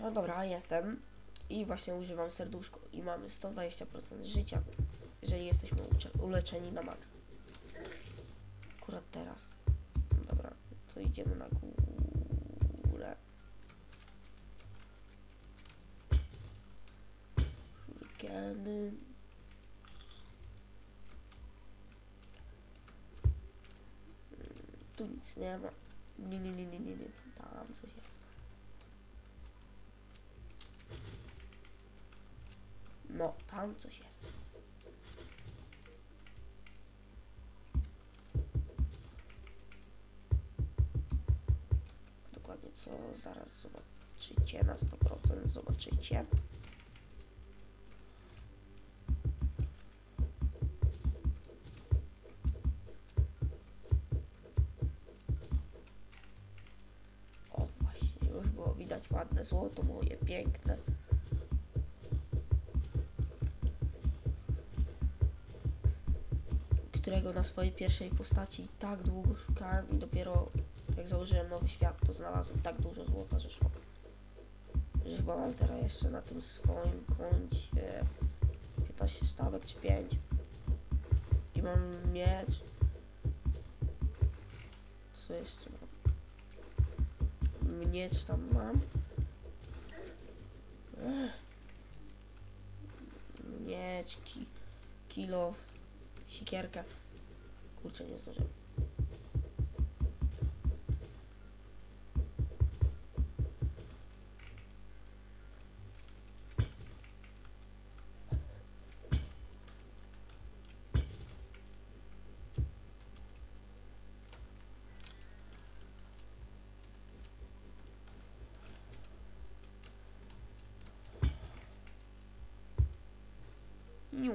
No dobra, jestem. I właśnie używam serduszko. I mamy 120% życia, jeżeli jesteśmy uleczeni na maks. Akurat teraz. Dobra, to idziemy na górę. Shurikeny. Tu nic nie ma. Nie, nie, nie, nie, nie. Tam coś jest. No, tam coś jest. Dokładnie co zaraz zobaczycie na 100% zobaczycie. O właśnie, już było widać ładne złoto moje, piękne. Którego na swojej pierwszej postaci tak długo szukałem i dopiero jak założyłem nowy świat, to znalazłem tak dużo złota, że szok. Że chyba mam teraz jeszcze na tym swoim koncie 15 stawek czy 5. I mam miecz. Co jeszcze mam? Miecz tam mam. Ech. Miecz, ki, kilof, sikierka. Kurczę, nie zdążyłem. Niu.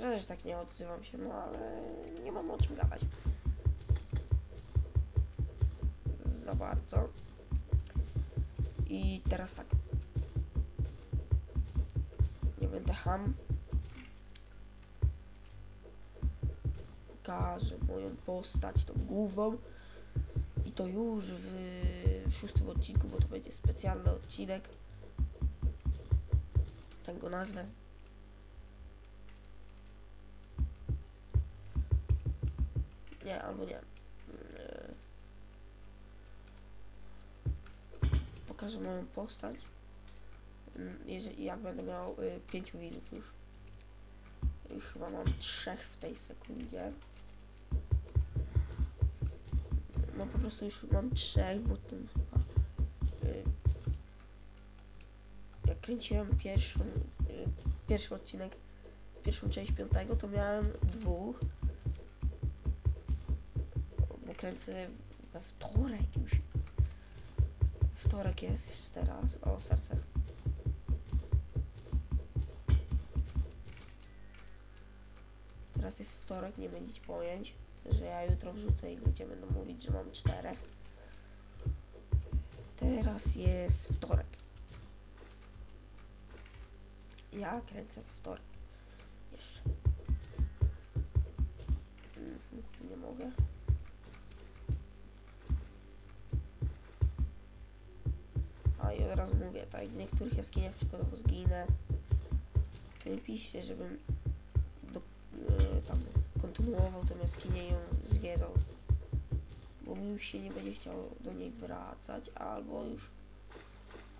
Zresztą, że tak nie odzywam się, no ale nie mam o czym gadać. Za bardzo. I teraz tak. Nie będę ham. Pokażę moją postać, tą główną. I to już w szóstym odcinku, bo to będzie specjalny odcinek. Tak go nazwę. Nie, albo nie. Yy. Pokażę moją postać. Mm, Jeżeli, jak będę miał y, pięciu widzów już. Już chyba mam trzech w tej sekundzie. No po prostu już mam trzech, bo ten chyba. Y, jak kręciłem pierwszą, y, pierwszy odcinek, pierwszą część piątego, to miałem dwóch. Kręcę we wtorek już. Wtorek jest jeszcze teraz. O, serce. Teraz jest wtorek, nie mylić pojęć, że ja jutro wrzucę i ludzie będą mówić, że mam czterech. Teraz jest wtorek. Ja kręcę we wtorek. Jeszcze. Mhm, nie mogę. A i mówię, tak, w niektórych jaskiniach przykładowo zginę. Nie piszcie, żebym do, e, tam kontynuował tę jaskinię ją zwiedzał. Bo mi już się nie będzie chciało do niej wracać, albo już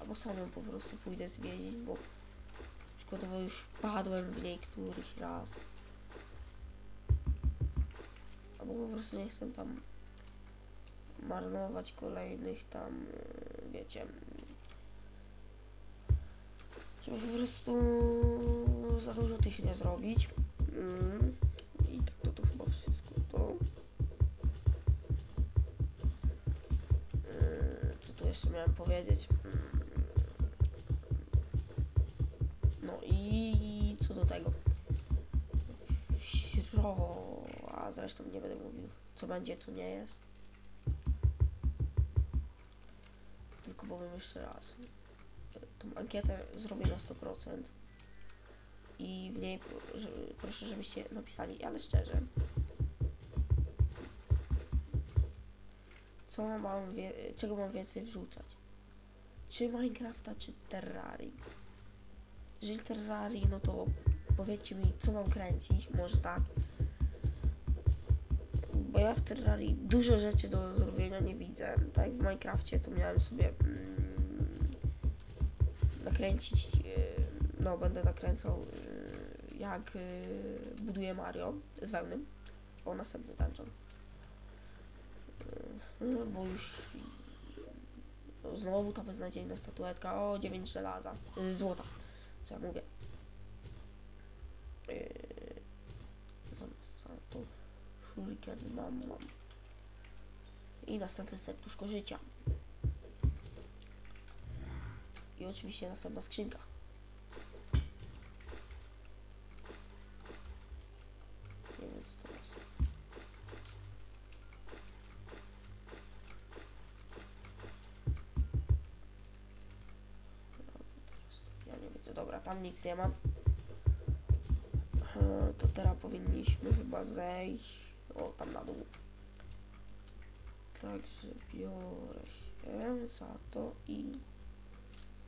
albo sam ją po prostu pójdę zwiedzić, bo przykładowo już padłem w niej któryś raz. Albo po prostu nie chcę tam marnować kolejnych tam, e, wiecie, żeby po prostu za dużo tych nie zrobić. Mm. I tak to, to chyba wszystko to. Yy, Co tu jeszcze miałem powiedzieć? Mm. No i co do tego? Wśro... A zresztą nie będę mówił, co będzie, co nie jest. Tylko powiem jeszcze raz. Tą ankietę zrobię na 100% i w niej proszę, żebyście napisali, ale szczerze, co mam, czego mam więcej wrzucać. Czy Minecrafta, czy Terrarii. Jeżeli Terrarii, no to powiedzcie mi, co mam kręcić, może tak. Bo ja w Terrarii dużo rzeczy do zrobienia nie widzę. Tak jak w Minecrafcie to miałem sobie mm, nakręcić, yy, no będę nakręcał yy, jak yy, buduję Mario z wełny. O, następny dungeon. Bo już no, znowu ta beznadziejna statuetka. O, 9 żelaza. Złota. Co ja mówię? Shuriken mam, mam. I następne serduszko życia. I oczywiście następna skrzynka. Nie wiem co to jest. Ja nie widzę. Dobra, tam nic nie ma. E, To teraz powinniśmy chyba zejść. O, tam na dół. Także biorę się za to i...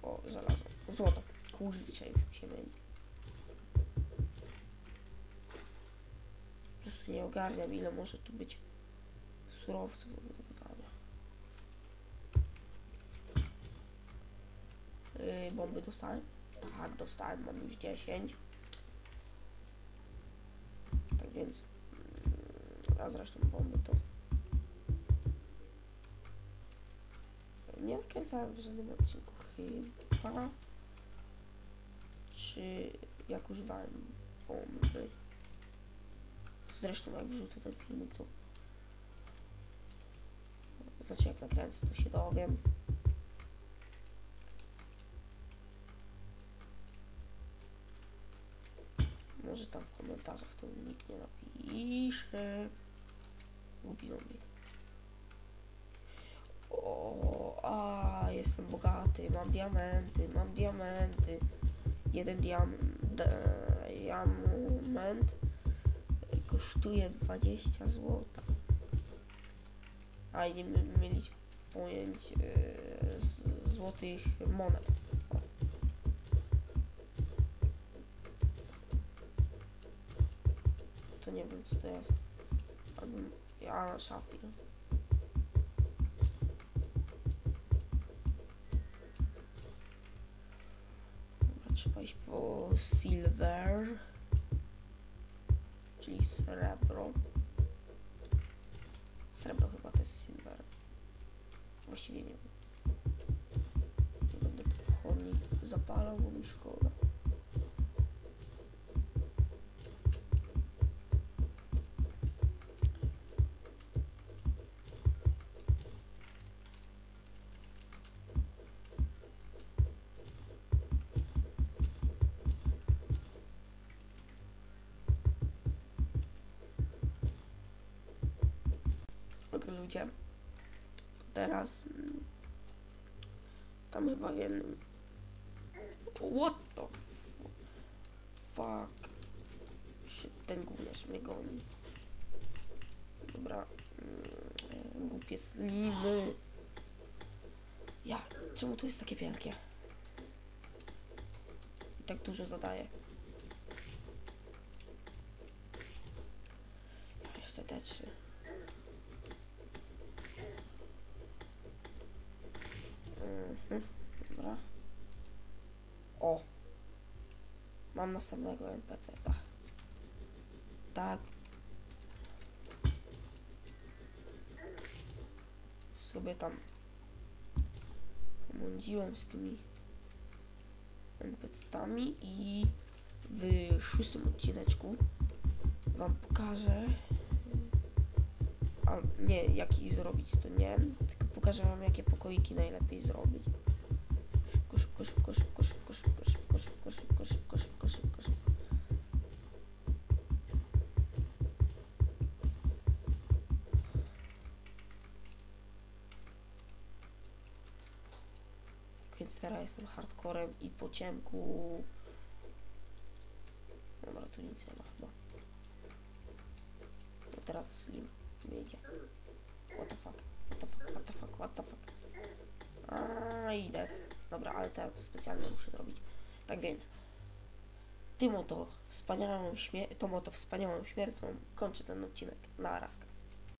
O, żelazo. Złoto. Kurczę, już mi się myli. Po prostu nie ogarniam, ile może tu być surowców do wydobywania. Yy, bomby dostałem? Tak, dostałem, mam już 10. Tak więc... mm, A zresztą bomby to... Nie nakręcałem w żadnym odcinku chyba. Czy jak używałem bomby. Zresztą jak wrzucę ten filmik to... Znaczy jak nakręcę to się dowiem. Może tam w komentarzach to nikt nie napisze. Głupi zombie. O, a jestem bogaty, mam diamenty, mam diamenty. Jeden diam, diament kosztuje 20 zł. A nie my- mylić pojęć z, złotych monet. To nie wiem co to jest. Albo ja szafir. Trzeba iść po silver, czyli srebro. Srebro chyba to jest silver. Właściwie nie wiem. Nie będę tu zapalał, bo mi szkoda. Ludzie. Teraz mm, tam chyba w jednym. What the fu- fuck? Ten gówniarz mnie goni. Dobra. Mm, głupie slimy. Ja, czemu to jest takie wielkie? I tak dużo zadaje. Jeszcze te trzy. Mhm, dobra. O! Mam następnego NPC, tak. Sobie tam pomądziłem z tymi NPC-tami i w szóstym odcineczku wam pokażę a nie, jak ich zrobić, to nie, tylko pokażę wam, jakie pokoiki najlepiej zrobić. Szybko, szybko, szybko, szybko, szybko, szybko, szybko, szybko, szybko, szybko, szybko, szybko. Tak Więc teraz jestem hardcorem i po ciemku. Dobra, tu nic nie ma chyba. No teraz slim. Nie idzie. What the fuck? What the fuck, what the fuck, what the fuck. A, idę. Dobra, ale teraz to specjalnie muszę zrobić. Tak więc, tym oto wspaniałą śmie- tą oto wspaniałą śmiercią kończę ten odcinek. Na razka.